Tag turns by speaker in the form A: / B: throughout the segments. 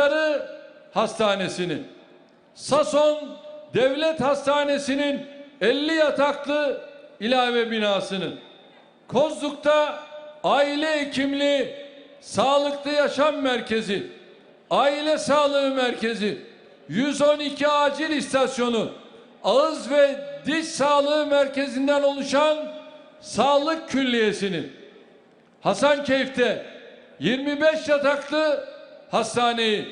A: Çocukları Hastanesi'ni, Sason Devlet Hastanesi'nin 50 yataklı ilave binasını, Kozluk'ta aile hekimli sağlıklı yaşam merkezi, aile sağlığı merkezi, 112 acil istasyonu, ağız ve diş sağlığı merkezinden oluşan sağlık külliyesini, Hasankeyf'te 25 yataklı hastaneyi,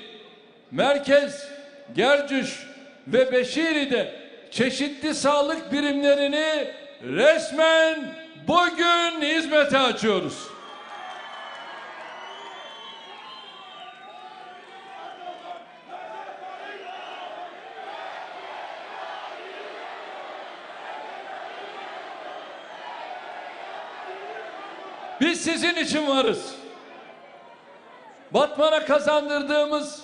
A: merkez, Gercüş ve Beşiri'de çeşitli sağlık birimlerini resmen bugün hizmete açıyoruz. Biz sizin için varız. Batman'a kazandırdığımız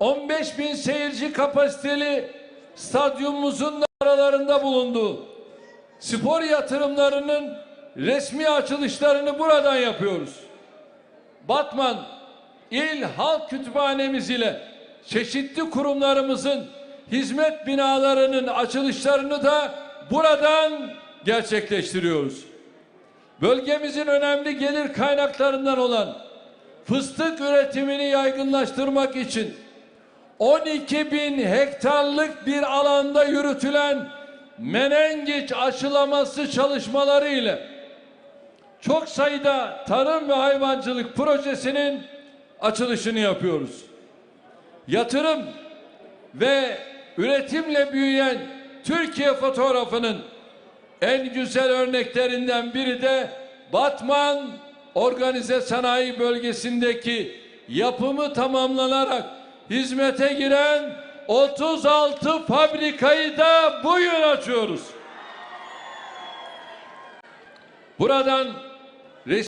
A: 15 bin seyirci kapasiteli stadyumumuzun da aralarında bulunduğu spor yatırımlarının resmi açılışlarını buradan yapıyoruz. Batman İl Halk Kütüphanemiz ile çeşitli kurumlarımızın hizmet binalarının açılışlarını da buradan gerçekleştiriyoruz. Bölgemizin önemli gelir kaynaklarından olan fıstık üretimini yaygınlaştırmak için 12 bin hektarlık bir alanda yürütülen menengiç aşılaması çalışmaları ile çok sayıda tarım ve hayvancılık projesinin açılışını yapıyoruz. Yatırım ve üretimle büyüyen Türkiye fotoğrafının en güzel örneklerinden biri de Batman Organize Sanayi Bölgesi'ndeki yapımı tamamlanarak hizmete giren 36 fabrikayı da bugün açıyoruz. Buradan